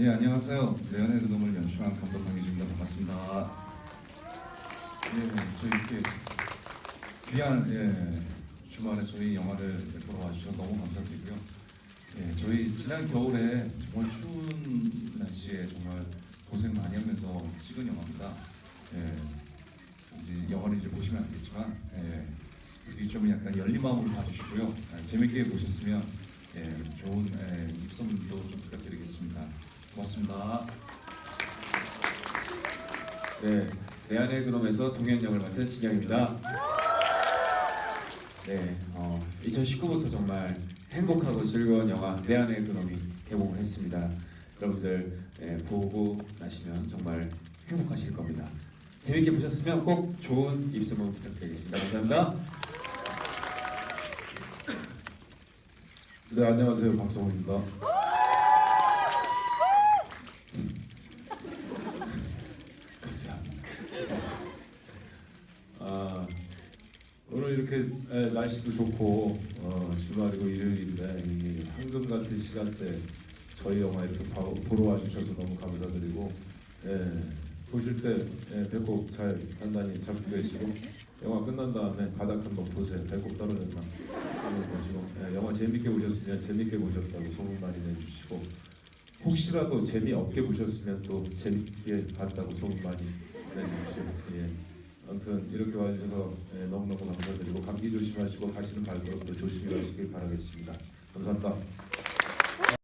예, 안녕하세요. 레온의 그놈을 연출한 감독 강희준입니다. 반갑습니다. 예, 저희 이렇게 귀한 예, 주말에 저희 영화를 보러 와주셔서 너무 감사드리고요. 예, 저희 지난 겨울에 정말 추운 날씨에 정말 고생 많이 하면서 찍은 영화입니다. 예, 이제 영화를 이제 보시면 알겠지만 예, 우리 좀 약간 열린 마음으로 봐주시고요. 예, 재밌게 보셨으면 예, 좋은 예, 입소문도 좀 부탁드리겠습니다. 고맙습니다. 네, 내 안의 그놈에서 동현 역을 맡은 진영입니다. 네, 어, 2019부터 정말 행복하고 즐거운 영화 내 안의 그놈이 개봉을 했습니다. 여러분들 예, 보고 나시면 정말 행복하실 겁니다. 재밌게 보셨으면 꼭 좋은 입소문 부탁드리겠습니다. 감사합니다. 네 안녕하세요 박성훈입니다. 아 오늘 이렇게 에, 날씨도 좋고 어, 주말이고 일요일인데 이 황금 같은 시간대 저희 영화 이렇게 봐- 보러 와주셔서 너무 감사드리고 예, 보실 때 예, 배꼽 잘 단단히 잡고 계시고 영화 끝난 다음에 바닥 한번 보세요. 배꼽 떨어졌나 한번 보시고 예, 영화 재밌게 보셨으면 재밌게 보셨다고 소문 많이 내주시고 혹시라도 재미없게 보셨으면 또 재밌게 봤다고 소문 많이 내주시고 예. 아무튼 이렇게 와주셔서 예, 너무너무 감사드리고 감기 조심하시고 가시는 발걸음도 조심히 가시길 바라겠습니다. 감사합니다.